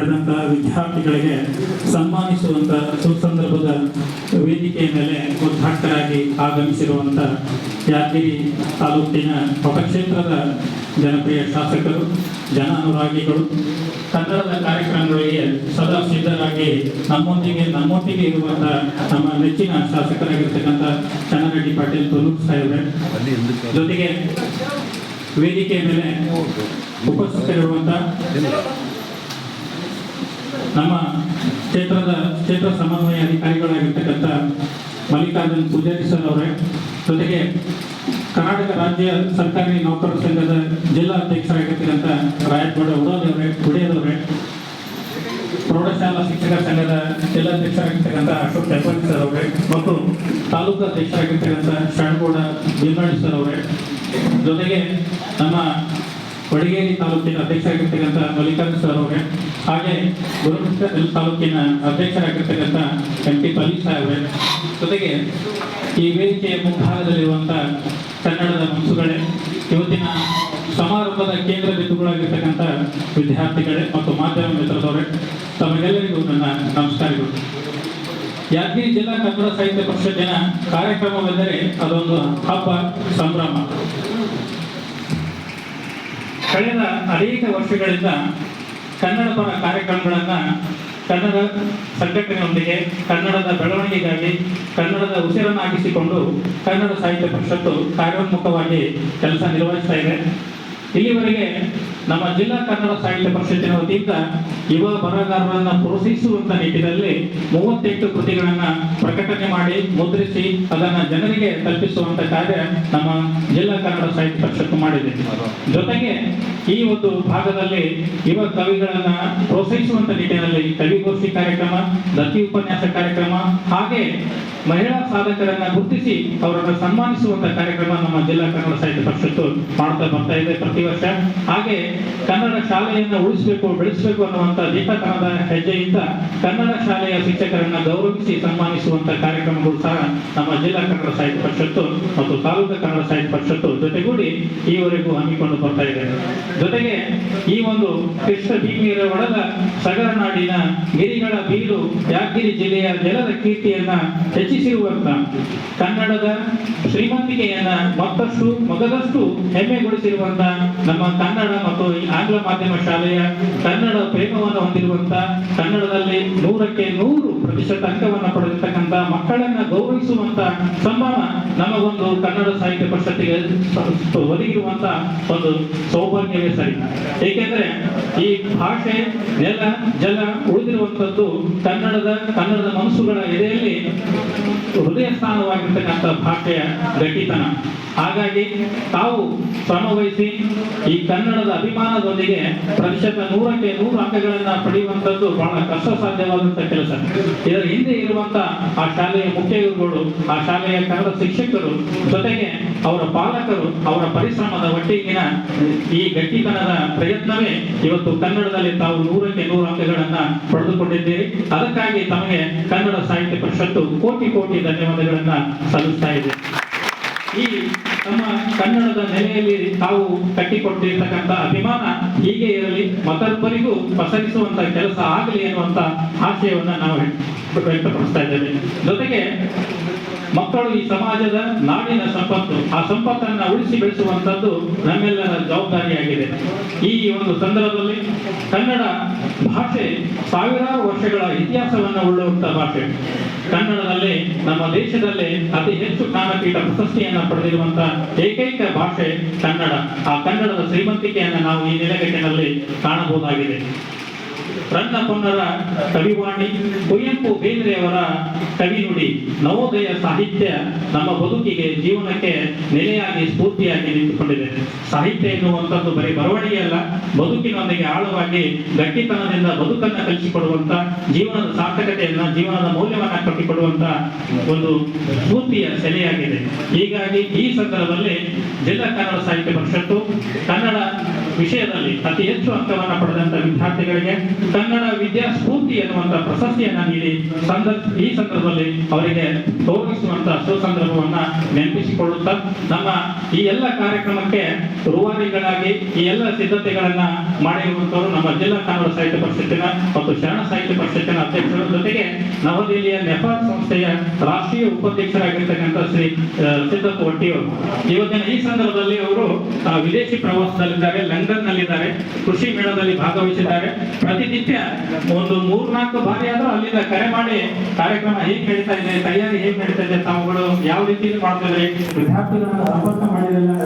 ಪಡೆದಂತಹ ವಿದ್ಯಾರ್ಥಿಗಳಿಗೆ ಸನ್ಮಾನಿಸುವಂತ ಸುಸಂದರ್ಭದ ವೇದಿಕೆಯ ಮೇಲೆ ಉದ್ಘಾಟಕರಾಗಿ ಆಗಮಿಸಿರುವಂತ ಯಾದಗಿರಿ ತಾಲೂಕಿನ ಉಪಕ್ಷೇತ್ರದ ಜನಪ್ರಿಯ ಶಾಸಕರು, ಜನಾನುರಾಗಿಗಳು. ಕನ್ನಡದ ಕಾರ್ಯಕ್ರಮಗಳಿಗೆ ಸದಾ ಸಿದ್ಧರಾಗಿ ನಮ್ಮೊಂದಿಗೆ ನಮ್ಮೊಟ್ಟಿಗೆ ಇರುವಂತಹ ನಮ್ಮ ನೆಚ್ಚಿನ ಶಾಸಕರಾಗಿರ್ತಕ್ಕಂಥ ಚನ್ನರೆಡ್ಡಿ ಪಾಟೀಲ್ ತುಲೂಕ್ ಸಾಹೇಬ್ರೆ. ಜೊತೆಗೆ ವೇದಿಕೆ ಮೇಲೆ ಉಪಸ್ಥಿತರಿರುವಂತ ನಮ್ಮ ಕ್ಷೇತ್ರದ ಕ್ಷೇತ್ರ ಸಮನ್ವಯ ಅಧಿಕಾರಿಗಳಾಗಿರ್ತಕ್ಕಂಥ ಮಲ್ಲಿಕಾರ್ಜುನ್ ಪೂಜಾರಿ ಸರ್ ಅವರೇ, ಜೊತೆಗೆ ಕರ್ನಾಟಕ ರಾಜ್ಯ ಸರ್ಕಾರಿ ನೌಕರರ ಸಂಘದ ಜಿಲ್ಲಾ ಅಧ್ಯಕ್ಷರಾಗಿರ್ತಕ್ಕಂಥ ರಾಯಗೌಡ ಉಡೋದವರೇ ಉಡಿಯದವರೇ ಪ್ರೌಢಶಾಲಾ ಶಿಕ್ಷಕರ ಸಂಘದ ಜಿಲ್ಲಾಧ್ಯಕ್ಷರಾಗಿರ್ತಕ್ಕಂಥ ಅಶೋಕ್ ತೆಪ್ಪಳ್ಳಿ ಸರ್ ಅವರೇ, ಮತ್ತು ತಾಲೂಕು ಅಧ್ಯಕ್ಷರಾಗಿರ್ತಕ್ಕಂಥ ಶರಣಗೌಡ ಭೀಮರಾಜ್ ಸರ್ ಅವರೇ, ಜೊತೆಗೆ ನಮ್ಮ ವಡಗೇರಿ ತಾಲೂಕಿನ ಅಧ್ಯಕ್ಷರಾಗಿರ್ತಕ್ಕಂಥ ಮಲ್ಲಿಕಾರ್ಜುನ ಸರ್ ಅವರೇ, ಹಾಗೆ ಗುರುಮಠ ತಾಲೂಕಿನ ಅಧ್ಯಕ್ಷರಾಗಿರ್ತಕ್ಕಂಥ ಎಂ ಟಿ ಪಲ್ಲಿ ಸಾಹೇಬ್ರೆ ಜೊತೆಗೆ ಈ ವೇದಿಕೆಯ ಮುಂಭಾಗದಲ್ಲಿರುವಂಥ ಕನ್ನಡದ ಮನಸ್ಸುಗಳೇ ಇವತ್ತಿನ ಸಮಾರಂಭದ ಕೇಂದ್ರ ಬಿಂದುಗಳಾಗಿರ್ತಕ್ಕಂಥ ವಿದ್ಯಾರ್ಥಿಗಳೇ ಮತ್ತು ಮಾಧ್ಯಮ ಮಿತ್ರದವರೇ, ತಮಗೆಲ್ಲರಿಗೂ ನನ್ನ ನಮಸ್ಕಾರಗಳು. ಯಾದಗಿರಿ ಜಿಲ್ಲಾ ಕನ್ನಡ ಸಾಹಿತ್ಯ ಪರಿಷತ್ತಿನ ಕಾರ್ಯಕ್ರಮವೆಂದರೆ ಅದೊಂದು ಹಬ್ಬ ಸಂಭ್ರಮ. ಕಳೆದ ಅನೇಕ ವರ್ಷಗಳಿಂದ ಕನ್ನಡ ಪರ ಕಾರ್ಯಕ್ರಮಗಳನ್ನು ಕನ್ನಡ ಸಂಘಟನೆಯೊಂದಿಗೆ, ಕನ್ನಡದ ಬೆಳವಣಿಗೆಗಾಗಿ, ಕನ್ನಡದ ಉಸಿರನ್ನಾಗಿಸಿಕೊಂಡು ಕನ್ನಡ ಸಾಹಿತ್ಯ ಪರಿಷತ್ತು ಕಾರ್ಯೋನ್ಮುಖವಾಗಿ ಕೆಲಸ ನಿರ್ವಹಿಸ್ತಾ ಇದೆ. ಇಲ್ಲಿವರೆಗೆ ನಮ್ಮ ಜಿಲ್ಲಾ ಕನ್ನಡ ಸಾಹಿತ್ಯ ಪರಿಷತ್ತಿನ ವತಿಯಿಂದ ಯುವ ಬರಹಗಾರರನ್ನು ಪ್ರೋತ್ಸಾಹಿಸುವಂತ ನಿಟ್ಟಿನಲ್ಲಿ ಮೂವತ್ತೆಂಟು ಕೃತಿಗಳನ್ನ ಪ್ರಕಟಣೆ ಮಾಡಿ ಮುದ್ರಿಸಿ ಅದನ್ನ ಜನರಿಗೆ ತಲುಪಿಸುವಂತ ಕಾರ್ಯ ನಮ್ಮ ಜಿಲ್ಲಾ ಕನ್ನಡ ಸಾಹಿತ್ಯ ಪರಿಷತ್ತು ಮಾಡಿದೆ. ಜೊತೆಗೆ ಈ ಒಂದು ಭಾಗದಲ್ಲಿ ಯುವ ಕವಿಗಳನ್ನ ಪ್ರೋತ್ಸಾಹಿಸುವಂತ ನಿಟ್ಟಿನಲ್ಲಿ ಕವಿಗೋಷ್ಠಿ ಕಾರ್ಯಕ್ರಮ, ದತ್ತಿ ಉಪನ್ಯಾಸ ಕಾರ್ಯಕ್ರಮ ಹಾಗೆ ಮಹಿಳಾ ಸಾಧಕರನ್ನ ಗುರುತಿಸಿ ಅವರನ್ನು ಸನ್ಮಾನಿಸುವಂತ ಕಾರ್ಯಕ್ರಮ ನಮ್ಮ ಜಿಲ್ಲಾ ಕನ್ನಡ ಸಾಹಿತ್ಯ ಪರಿಷತ್ತು ಮಾಡ್ತಾ ಬರ್ತಾ ಇದೆ ಪ್ರತಿ ವರ್ಷ. ಹಾಗೆ ಕನ್ನಡ ಶಾಲೆಯನ್ನ ಉಳಿಸಬೇಕು, ಬೆಳೆಸಬೇಕು ಅನ್ನುವಂಥ ದೀಪತನದ ಹೆಜ್ಜೆಯಿಂದ ಕನ್ನಡ ಶಾಲೆಯ ಶಿಕ್ಷಕರನ್ನ ಗೌರವಿಸಿ ಸನ್ಮಾನಿಸುವಂಥ ಕಾರ್ಯಕ್ರಮಗಳು ಸಹ ನಮ್ಮ ಜಿಲ್ಲಾ ಕನ್ನಡ ಸಾಹಿತ್ಯ ಪರಿಷತ್ತು ಮತ್ತು ತಾಲೂಕು ಕನ್ನಡ ಸಾಹಿತ್ಯ ಪರಿಷತ್ತು ಜೊತೆಗೂಡಿ ಈವರೆಗೂ ಹಮ್ಮಿಕೊಂಡು ಬರ್ತಾ ಇದೆ. ಜೊತೆಗೆ ಈ ಒಂದು ಕೃಷ್ಣ ಭೀಮಿಯರ ಒಳಗ ಸಗರನಾಡಿನ ಗಿರಿಗಳ ಬೀಡು ಯಾದಗಿರಿ ಜಿಲ್ಲೆಯ ಜಲದ ಕೀರ್ತಿಯನ್ನ ಹೆಚ್ಚಿಸಿರುವಂತ ಕನ್ನಡದ ಶ್ರೀಮಂತಿಕೆಯನ್ನ ಮತ್ತಷ್ಟು, ಮೊದಲಷ್ಟು ಹೆಮ್ಮೆಗೊಳಿಸಿರುವಂತ ನಮ್ಮ ಕನ್ನಡ ಮತ್ತು ಆಂಗ್ಲ ಮಾಧ್ಯಮ ಶಾಲೆಯ ಕನ್ನಡ ಪ್ರೇಮವನ್ನು ಹೊಂದಿರುವಂತ ಕನ್ನಡದಲ್ಲಿ ನೂರಕ್ಕೆ ನೂರು ಪ್ರತಿಶತ ಅಂಕವನ್ನು ಪಡೆದಿರ್ತಕ್ಕಂಥ ಮಕ್ಕಳನ್ನ ಗೌರವಿಸುವಂತ ಸಂಭ್ರಮ ನಮಗೊಂದು ಕನ್ನಡ ಸಾಹಿತ್ಯ ಪರಿಷತ್ತಿಗೆ ಒದಗಿರುವಂತ ಒಂದು ಸೌಭಾಗ್ಯವೇ ಸರಿ. ಏಕೆಂದ್ರೆ ಈ ಭಾಷೆ ನೆಲ, ಜಲ ಉಳಿದಿರುವಂತದ್ದು ಕನ್ನಡದ ಕನ್ನಡದ ಮನಸ್ಸುಗಳ ಎದೆಯಲ್ಲಿ ಹೃದಯ ಸ್ಥಾನವಾಗಿರ್ತಕ್ಕಂಥ ಭಾಷೆಯ ಗಟ್ಟಿತನ. ಹಾಗಾಗಿ ತಾವು ಶ್ರಮವಹಿಸಿ ಈ ಕನ್ನಡದ ಅಭಿಮಾನದೊಂದಿಗೆ ಪ್ರತಿಶತ ನೂರಕ್ಕೆ ನೂರು ಅಂಕಗಳನ್ನ ಪಡೆಯುವಂತದ್ದು ಬಹಳ ಕಷ್ಟ ಸಾಧ್ಯವಾದಂಥ ಕೆಲಸ. ಇದರ ಹಿಂದೆ ಇರುವಂತ ಆ ಶಾಲೆಯ ಮುಖ್ಯ ಗುರುಗಳು, ಆ ಶಾಲೆಯ ಕನ್ನಡ ಶಿಕ್ಷಕರು ಜೊತೆಗೆ ಅವರ ಪಾಲಕರು, ಅವರ ಪರಿಶ್ರಮದ ಒಟ್ಟಿಗಿನ ಈ ಗಟ್ಟಿತನದ ಪ್ರಯತ್ನವೇ ಇವತ್ತು ಕನ್ನಡದಲ್ಲಿ ತಾವು ನೂರಕ್ಕೆ ನೂರು ಅಂಕಗಳನ್ನ ಪಡೆದುಕೊಂಡಿದ್ದೀರಿ. ಅದಕ್ಕಾಗಿ ತಮಗೆ ಕನ್ನಡ ಸಾಹಿತ್ಯ ಪರಿಷತ್ತು ಕೋಟಿ ಕೋಟಿ ಧನ್ಯವಾದಗಳನ್ನ ಸಲ್ಲಿಸ್ತಾ ಇದೆ ಈ ನಮ್ಮ ಕನ್ನಡದ ನೆಲೆಯಲ್ಲಿ ತಾವು ಕಟ್ಟಿಕೊಟ್ಟಿರ್ತಕ್ಕಂಥ ಅಭಿಮಾನ ಹೀಗೆ ಇರಲಿ, ಮತ್ತೊಬ್ಬರಿಗೂ ಪಸರಿಸುವಂತ ಕೆಲಸ ಆಗಲಿ ಎನ್ನುವಂತ ಆಶಯವನ್ನ ನಾವು ವ್ಯಕ್ತಪಡಿಸ್ತಾ ಇದ್ದೇವೆ. ಜೊತೆಗೆ ಮಕ್ಕಳು ಈ ಸಮಾಜದ ನಾಡಿನ ಸಂಪತ್ತು, ಆ ಸಂಪತ್ತನ್ನ ಉಳಿಸಿ ಬೆಳೆಸುವಂತದ್ದು ನಮ್ಮೆಲ್ಲರ ಜವಾಬ್ದಾರಿಯಾಗಿದೆ. ಈ ಒಂದು ಸಂದರ್ಭದಲ್ಲಿ ಕನ್ನಡ ಭಾಷೆ ಸಾವಿರಾರು ವರ್ಷಗಳ ಇತಿಹಾಸವನ್ನು ಉಳ್ಳುವಂತ ಭಾಷೆ. ಕನ್ನಡದಲ್ಲಿ, ನಮ್ಮ ದೇಶದಲ್ಲಿ ಅತಿ ಹೆಚ್ಚು ಜ್ಞಾನಪೀಠ ಪ್ರಶಸ್ತಿಯನ್ನ ಪಡೆದಿರುವಂತ ಏಕೈಕ ಭಾಷೆ ಕನ್ನಡ. ಆ ಕನ್ನಡದ ಶ್ರೀಮಂತಿಕೆಯನ್ನು ನಾವು ಈ ನೆಲೆಗಟ್ಟಿನಲ್ಲಿ ಕಾಣಬಹುದಾಗಿದೆ. ರನ್ನ ಪೊನ್ನರ ಕವಿವಾಣಿ, ಕುವೆಂಪು ಬೇಂದ್ರೆಯವರ ಕವಿನುಡಿ, ನವೋದಯ ಸಾಹಿತ್ಯ ನಮ್ಮ ಬದುಕಿಗೆ ಜೀವನಕ್ಕೆ ನೆಲೆಯಾಗಿ ಸ್ಫೂರ್ತಿಯಾಗಿ ನಿಂತುಕೊಂಡಿದೆ. ಸಾಹಿತ್ಯ ಎನ್ನುವಂಥದ್ದು ಬರೀ ಬರವಣಿಗೆಯಲ್ಲ ಬದುಕಿನೊಂದಿಗೆ ಆಳವಾಗಿ ಗಟ್ಟಿತನದಿಂದ ಬದುಕನ್ನು ಕಲಿಸಿಕೊಡುವಂತ ಜೀವನದ ಸಾರ್ಥಕತೆಯನ್ನ, ಜೀವನದ ಮೌಲ್ಯವನ್ನ ಕಟ್ಟಿಕೊಡುವಂತ ಒಂದು ಸ್ಫೂರ್ತಿಯ ಸೆಲೆಯಾಗಿದೆ. ಹೀಗಾಗಿ ಈ ಸಂದರ್ಭದಲ್ಲಿ ಜಿಲ್ಲಾ ಕನ್ನಡ ಸಾಹಿತ್ಯ ಪರಿಷತ್ತು ಕನ್ನಡ ವಿಷಯದಲ್ಲಿ ಅತಿ ಹೆಚ್ಚು ಅಂಕವನ್ನು ಪಡೆದಂತ ವಿದ್ಯಾರ್ಥಿಗಳಿಗೆ ಕನ್ನಡ ವಿದ್ಯಾ ಸ್ಫೂರ್ತಿ ಎನ್ನುವಂತ ಪ್ರಶಸ್ತಿಯನ್ನ ನೀಡಿ ಈ ಸಂದರ್ಭದಲ್ಲಿ ಅವರಿಗೆ ಗೌರವಿಸುವಂತ ಸುಸಂದರ್ಭವನ್ನ ನೆನಪಿಸಿಕೊಳ್ಳುತ್ತಾ ನಮ್ಮ ಈ ಎಲ್ಲ ಕಾರ್ಯಕ್ರಮಕ್ಕೆ ರೂವಾರಿಗಳಾಗಿ ಈ ಎಲ್ಲ ಸಿದ್ಧತೆಗಳನ್ನ ಮಾಡಿರುವಂತವರು ನಮ್ಮ ಜಿಲ್ಲಾ ಕನ್ನಡ ಸಾಹಿತ್ಯ ಪರಿಷತ್ತಿನ ಮತ್ತು ಶರಣ ಸಾಹಿತ್ಯ ಪರಿಷತ್ತಿನ ಅಧ್ಯಕ್ಷರ ಜೊತೆಗೆ ನವದೆಹಲಿಯ ನೆಫಾ ಸಂಸ್ಥೆಯ ರಾಷ್ಟ್ರೀಯ ಉಪಾಧ್ಯಕ್ಷರಾಗಿರ್ತಕ್ಕಂಥ ಶ್ರೀ ಸಿದ್ಧತ್ ಒಟ್ಟಿಯವರು. ಇವತ್ತಿನ ಈ ಸಂದರ್ಭದಲ್ಲಿ ಅವರು ವಿದೇಶಿ ಪ್ರವಾಸದಲ್ಲಿದ್ದಾರೆ ಲಂಡನ್ ನಲ್ಲಿದ್ದಾರೆ ಕೃಷಿ ಮೇಳದಲ್ಲಿ ಭಾಗವಹಿಸಿದ್ದಾರೆ. ಪ್ರತಿನಿತ್ಯ ಒಂದು ಮೂರ್ನಾಲ್ಕು ಬಾರಿ ಆದ್ರೂ ಅಲ್ಲಿಂದ ಕರೆ ಮಾಡಿ ಕಾರ್ಯಕ್ರಮ ಹೇಗೆ ನಡೀತಾ ಇದೆ, ತಯಾರಿ ಹೇಗೆ ನಡೀತಾ ಇದೆ, ತಾವುಗಳು ಯಾವ ರೀತಿಯಲ್ಲಿ ಮಾಡ್ತಾ ಇದ್ದಾರೆ ವಿದ್ಯಾರ್ಥಿಗಳನ್ನ ಸಂಪರ್ಕ ಮಾಡಿರಲಿಲ್ಲ.